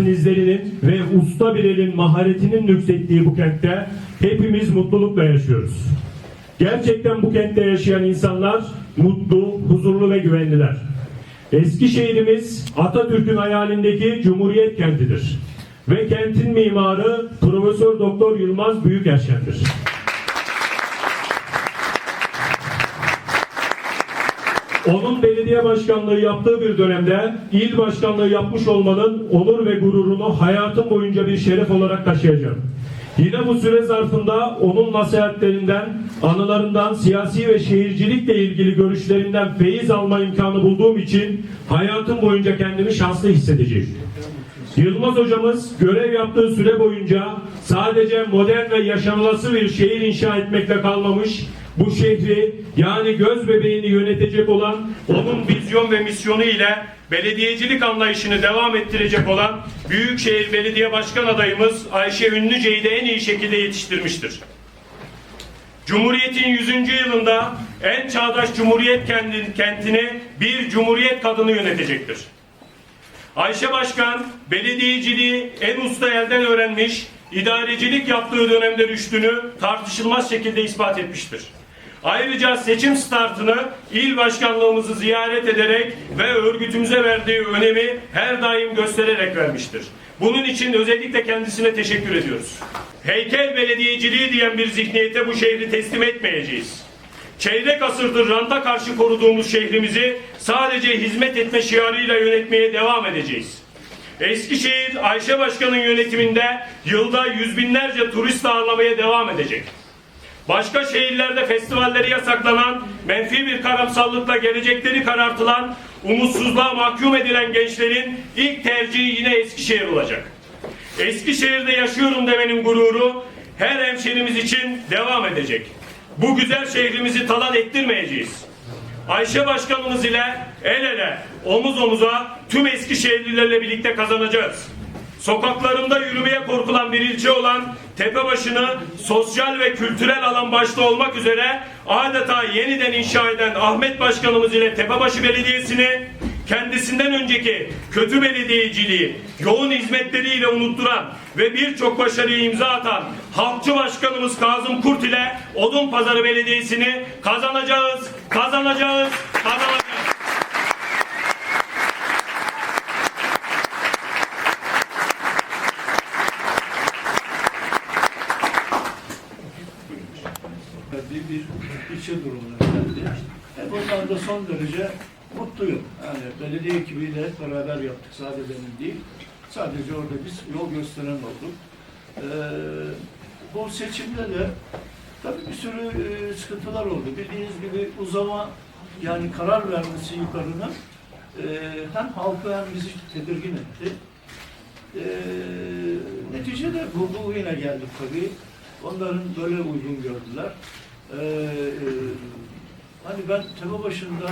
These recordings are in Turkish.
hayatın izlerinin ve usta bir elin maharetinin nüksettiği bu kentte hepimiz mutlulukla yaşıyoruz. Gerçekten bu kentte yaşayan insanlar mutlu, huzurlu ve güvenliler. Eskişehir'imiz Atatürk'ün hayalindeki Cumhuriyet kentidir. Ve kentin mimarı Profesör Doktor Yılmaz Büyükerşen'dir. Onun belediye başkanlığı yaptığı bir dönemde il başkanlığı yapmış olmanın onur ve gururunu hayatım boyunca bir şeref olarak taşıyacağım. Yine bu süre zarfında onun nasihatlerinden, anılarından, siyasi ve şehircilikle ilgili görüşlerinden feyiz alma imkanı bulduğum için hayatım boyunca kendimi şanslı hissedeceğim. Yılmaz hocamız görev yaptığı süre boyunca sadece modern ve yaşanılası bir şehir inşa etmekle kalmamış, bu şehri yani göz bebeğini yönetecek olan onun vizyon ve misyonu ile belediyecilik anlayışını devam ettirecek olan Büyükşehir Belediye Başkan adayımız Ayşe Ünlüce'yi de en iyi şekilde yetiştirmiştir. Cumhuriyet'in 100. yılında en çağdaş Cumhuriyet kentini bir Cumhuriyet kadını yönetecektir. Ayşe Başkan belediyeciliği en usta elden öğrenmiş, idarecilik yaptığı dönemde rüştünü tartışılmaz şekilde ispat etmiştir. Ayrıca seçim startını il başkanlığımızı ziyaret ederek ve örgütümüze verdiği önemi her daim göstererek vermiştir. Bunun için özellikle kendisine teşekkür ediyoruz. Heykel belediyeciliği diyen bir zihniyete bu şehri teslim etmeyeceğiz. Çeyrek asırdır ranta karşı koruduğumuz şehrimizi sadece hizmet etme şiarıyla yönetmeye devam edeceğiz. Eskişehir Ayşe Başkan'ın yönetiminde yılda yüz binlerce turist ağırlamaya devam edecek. Başka şehirlerde festivalleri yasaklanan, menfi bir karamsallıkla gelecekleri karartılan, umutsuzluğa mahkum edilen gençlerin ilk tercihi yine Eskişehir olacak. Eskişehir'de yaşıyorum demenin gururu her hemşerimiz için devam edecek. Bu güzel şehrimizi talan ettirmeyeceğiz. Ayşe Başkanımız ile el ele, omuz omuza tüm Eskişehirlilerle birlikte kazanacağız. Sokaklarında yürümeye korkulan bir ilçe olan Tepebaşı'nı sosyal ve kültürel alan başta olmak üzere adeta yeniden inşa eden Ahmet Başkanımız ile Tepebaşı Belediyesi'ni kendisinden önceki kötü belediyeciliği yoğun hizmetleriyle unutturan ve birçok başarıya imza atan halkçı başkanımız Kazım Kurt ile Odun Pazarı Belediyesi'ni kazanacağız, kazanacağız, kazanacağız. verdiği bir ilçe durumuna geldi. E bundan da son derece mutluyum. Yani belediye ekibiyle hep beraber yaptık. Sadece benim değil. Sadece orada biz yol gösteren olduk. E, bu seçimde de tabii bir sürü e, sıkıntılar oldu. Bildiğiniz gibi uzama yani karar vermesi yukarının e, hem halkı hem bizi tedirgin etti. E, neticede bu, bu yine geldik tabii. Onların böyle uygun gördüler. Ee, e, hani ben tema başında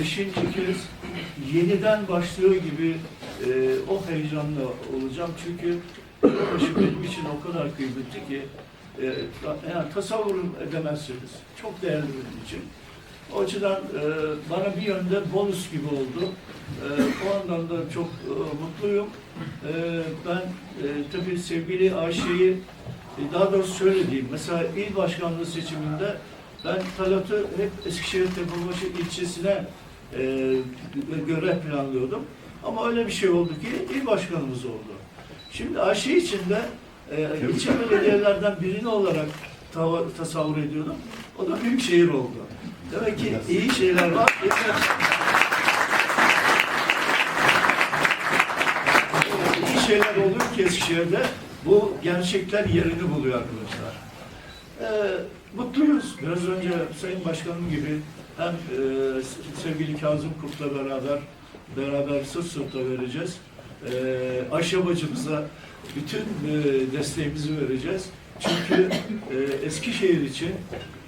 beşinci kez yeniden başlıyor gibi e, o heyecanla olacağım. Çünkü tema başı benim için o kadar kıymetli ki e, yani tasavvur edemezsiniz. Çok değerli benim için. O açıdan e, bana bir yönde bonus gibi oldu. E, o andan da çok e, mutluyum. E, ben e, tabii sevgili Ayşe'yi daha doğrusu şöyle diyeyim. Mesela il başkanlığı seçiminde ben Talat'ı hep Eskişehir Tepebaşı ilçesine e, göre planlıyordum. Ama öyle bir şey oldu ki il başkanımız oldu. Şimdi Ayşe için de e, ilçe belediyelerden birini olarak tava- tasavvur ediyordum. O da büyük şehir oldu. Demek ki iyi şeyler var. iyi şeyler oluyor ki Eskişehir'de. Bu gerçekler yerini buluyor arkadaşlar. Ee, mutluyuz. Biraz önce Sayın Başkanım gibi hem e, sevgili Kazım Kurt'la beraber beraber sırt sırta vereceğiz. Ee, Ayşe bacımıza bütün e, desteğimizi vereceğiz. Çünkü e, Eskişehir için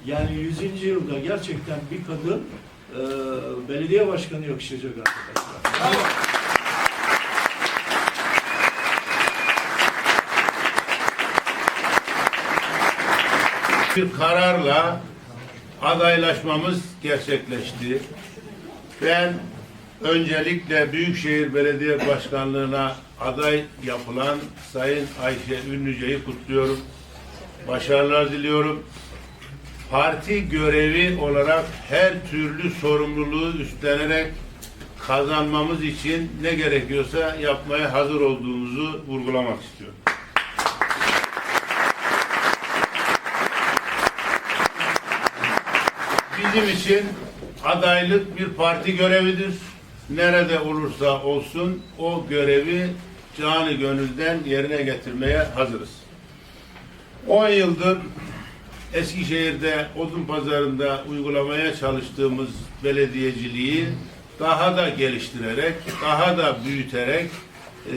yani 100. yılda gerçekten bir kadın e, belediye başkanı yakışacak arkadaşlar. Bir kararla adaylaşmamız gerçekleşti. Ben öncelikle Büyükşehir Belediye Başkanlığı'na aday yapılan Sayın Ayşe Ünlüce'yi kutluyorum. Başarılar diliyorum. Parti görevi olarak her türlü sorumluluğu üstlenerek kazanmamız için ne gerekiyorsa yapmaya hazır olduğumuzu vurgulamak istiyorum. Bizim için adaylık bir parti görevidir. Nerede olursa olsun o görevi canı gönülden yerine getirmeye hazırız. 10 yıldır Eskişehir'de odun pazarında uygulamaya çalıştığımız belediyeciliği daha da geliştirerek, daha da büyüterek e,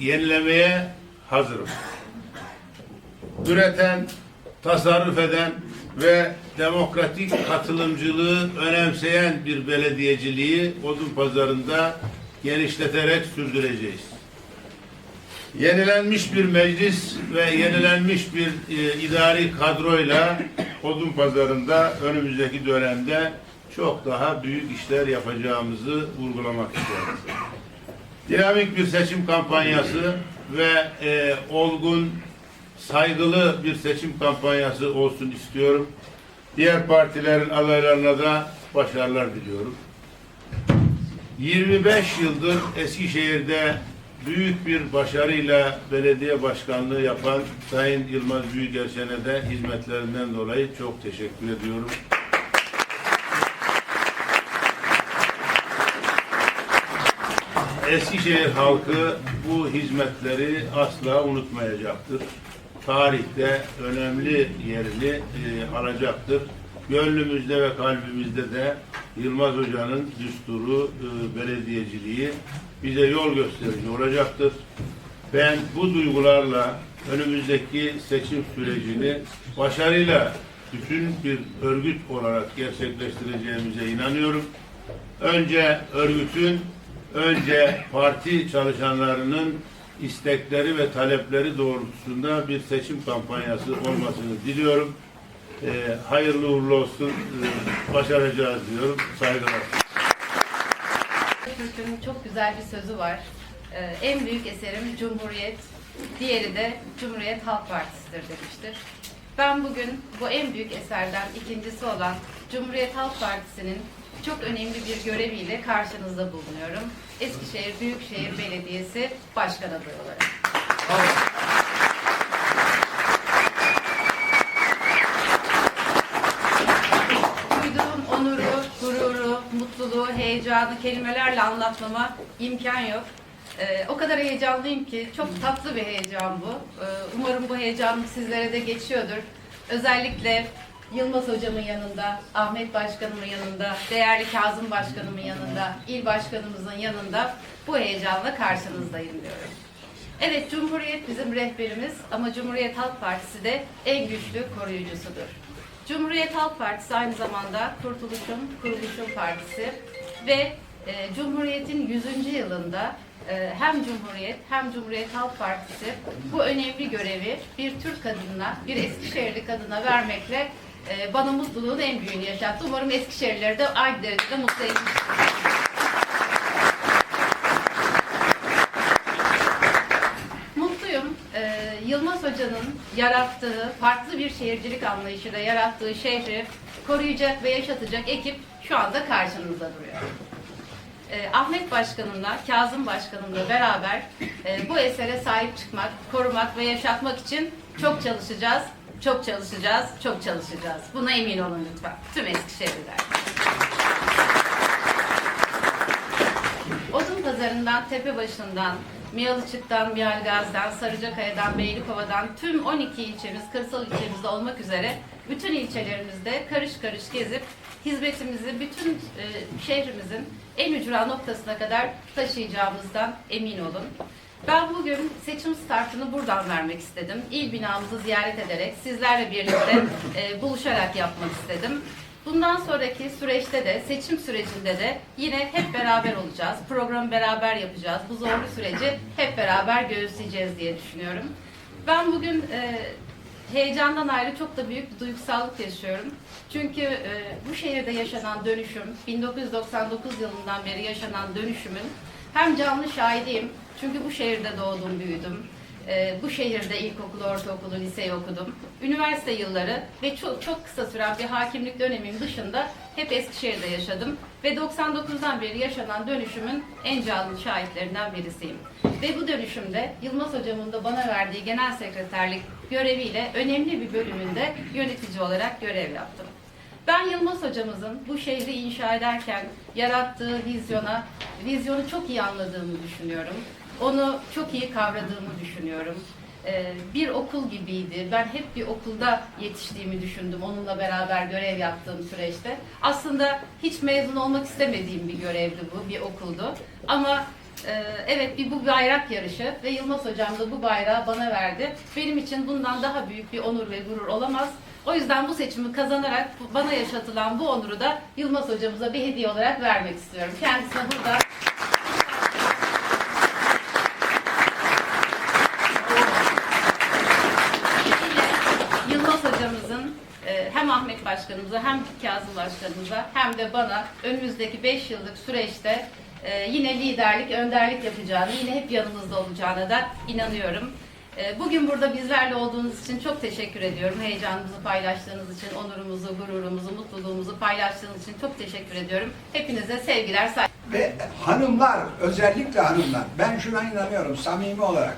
yenilemeye hazırım üreten, tasarruf eden ve demokratik katılımcılığı önemseyen bir belediyeciliği odun pazarında genişleterek sürdüreceğiz. Yenilenmiş bir meclis ve yenilenmiş bir e, idari kadroyla odun pazarında önümüzdeki dönemde çok daha büyük işler yapacağımızı vurgulamak istiyorum. Dinamik bir seçim kampanyası ve e, olgun, saygılı bir seçim kampanyası olsun istiyorum. Diğer partilerin adaylarına da başarılar diliyorum. 25 yıldır Eskişehir'de büyük bir başarıyla belediye başkanlığı yapan Sayın Yılmaz Büyükerşen'e de hizmetlerinden dolayı çok teşekkür ediyorum. Eskişehir halkı bu hizmetleri asla unutmayacaktır. Tarihte önemli yerini e, alacaktır. Gönlümüzde ve kalbimizde de Yılmaz Hoca'nın düsturu, e, belediyeciliği bize yol gösterici olacaktır. Ben bu duygularla önümüzdeki seçim sürecini başarıyla bütün bir örgüt olarak gerçekleştireceğimize inanıyorum. Önce örgütün, önce parti çalışanlarının istekleri ve talepleri doğrultusunda bir seçim kampanyası olmasını diliyorum. Ee, hayırlı uğurlu olsun, ee, başaracağız diyorum. Saygılar. Türk'ün çok güzel bir sözü var. Ee, en büyük eserim Cumhuriyet, diğeri de Cumhuriyet Halk Partisi'dir demiştir. Ben bugün bu en büyük eserden ikincisi olan Cumhuriyet Halk Partisi'nin çok önemli bir göreviyle karşınızda bulunuyorum. Eskişehir Büyükşehir Belediyesi Başkan adayı olarak. duyduğum onuru, gururu, mutluluğu, heyecanı kelimelerle anlatmama imkan yok. Ee, o kadar heyecanlıyım ki çok tatlı bir heyecan bu. Ee, umarım bu heyecanım sizlere de geçiyordur. Özellikle Yılmaz hocamın yanında, Ahmet başkanımın yanında, değerli Kazım başkanımın yanında, il başkanımızın yanında bu heyecanla karşınızdayım diyorum. Evet, Cumhuriyet bizim rehberimiz ama Cumhuriyet Halk Partisi de en güçlü koruyucusudur. Cumhuriyet Halk Partisi aynı zamanda Kurtuluş'un, Kuruluş'un partisi ve e, Cumhuriyet'in 100. yılında e, hem Cumhuriyet hem Cumhuriyet Halk Partisi bu önemli görevi bir Türk kadınına, bir Eskişehirli kadına vermekle e, bana mutluluğun en büyüğünü yaşattı. Umarım Eskişehirlileri de aynı derecede mutlu etmiştir. Mutluyum. Ee, Yılmaz Hoca'nın yarattığı, farklı bir şehircilik anlayışıyla yarattığı şehri koruyacak ve yaşatacak ekip şu anda karşınızda duruyor. Ee, Ahmet Başkanımla, Kazım Başkanımla beraber e, bu esere sahip çıkmak, korumak ve yaşatmak için çok çalışacağız, çok çalışacağız, çok çalışacağız. Buna emin olun lütfen. Tüm Eskişehirliler. Odun pazarından, Tepebaşı'ndan, Miyalıçık'tan, Miyalgaz'dan, Sarıcakaya'dan, Beylikova'dan tüm 12 ilçemiz, kırsal ilçemizde olmak üzere bütün ilçelerimizde karış karış gezip hizmetimizi bütün e, şehrimizin en ücra noktasına kadar taşıyacağımızdan emin olun. Ben bugün seçim startını buradan vermek istedim. İl binamızı ziyaret ederek sizlerle birlikte e, buluşarak yapmak istedim. Bundan sonraki süreçte de, seçim sürecinde de yine hep beraber olacağız. Programı beraber yapacağız. Bu zorlu süreci hep beraber göğüsleyeceğiz diye düşünüyorum. Ben bugün e, heyecandan ayrı çok da büyük bir duygusallık yaşıyorum. Çünkü e, bu şehirde yaşanan dönüşüm, 1999 yılından beri yaşanan dönüşümün hem canlı şahidiyim. Çünkü bu şehirde doğdum, büyüdüm. E, bu şehirde ilkokulu, ortaokulu, liseyi okudum. Üniversite yılları ve çok çok kısa süren bir hakimlik dönemim dışında hep Eskişehir'de yaşadım. Ve 99'dan beri yaşanan dönüşümün en canlı şahitlerinden birisiyim. Ve bu dönüşümde Yılmaz Hocam'ın da bana verdiği genel sekreterlik göreviyle önemli bir bölümünde yönetici olarak görev yaptım. Ben Yılmaz hocamızın bu şehri inşa ederken yarattığı vizyona, vizyonu çok iyi anladığımı düşünüyorum. Onu çok iyi kavradığımı düşünüyorum. Ee, Bir okul gibiydi. Ben hep bir okulda yetiştiğimi düşündüm onunla beraber görev yaptığım süreçte. Aslında hiç mezun olmak istemediğim bir görevdi bu, bir okuldu. Ama e, evet bir bu bayrak yarışı ve Yılmaz hocam da bu bayrağı bana verdi. Benim için bundan daha büyük bir onur ve gurur olamaz. O yüzden bu seçimi kazanarak bana yaşatılan bu onuru da Yılmaz hocamıza bir hediye olarak vermek istiyorum. Kendisine burada Yılmaz hocamızın e, hem Ahmet Başkanımıza hem Kazım Başkanımıza hem de bana önümüzdeki 5 yıllık süreçte e, yine liderlik, önderlik yapacağını, yine hep yanımızda olacağına da inanıyorum. E, Bugün burada bizlerle olduğunuz için çok teşekkür ediyorum. Heyecanımızı paylaştığınız için, onurumuzu, gururumuzu, mutluluğumuzu paylaştığınız için çok teşekkür ediyorum. Hepinize sevgiler, saygılar. Ve hanımlar, özellikle hanımlar, ben şuna inanıyorum samimi olarak.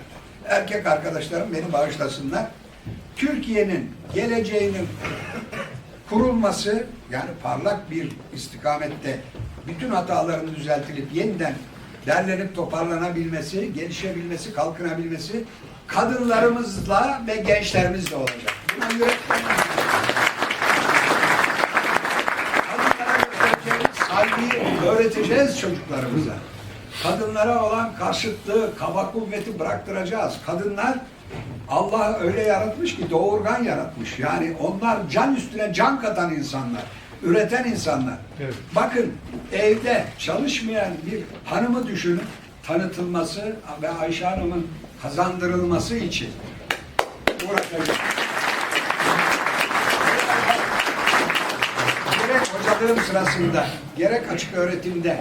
Erkek arkadaşlarım beni bağışlasınlar. Türkiye'nin geleceğinin kurulması, yani parlak bir istikamette bütün hataların düzeltilip yeniden derlenip toparlanabilmesi, gelişebilmesi, kalkınabilmesi kadınlarımızla ve gençlerimizle olacak. Buna yürekten saygıyı öğreteceğiz çocuklarımıza. Kadınlara olan karşıtlığı, kaba kuvveti bıraktıracağız. Kadınlar Allah öyle yaratmış ki doğurgan yaratmış. Yani onlar can üstüne can katan insanlar, üreten insanlar. Bakın evde çalışmayan bir hanımı düşünün tanıtılması ve Ayşe Hanım'ın kazandırılması için uğraşacak. gerek hocalığım sırasında, gerek açık öğretimde,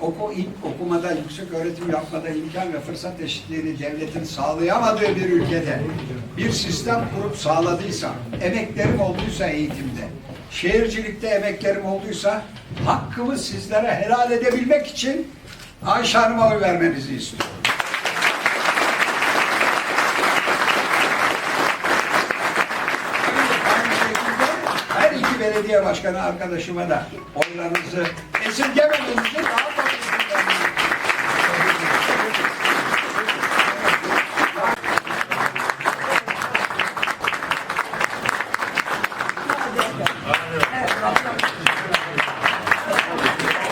oku, okumada, yüksek öğretim yapmada imkan ve fırsat eşitliğini devletin sağlayamadığı bir ülkede bir sistem kurup sağladıysa, emeklerim olduysa eğitimde, şehircilikte emeklerim olduysa, hakkımı sizlere helal edebilmek için Ayşe Hanım'a oy vermenizi istiyorum. Aynı şekilde her iki belediye başkanı arkadaşıma da oylarınızı esirgememenizi daha da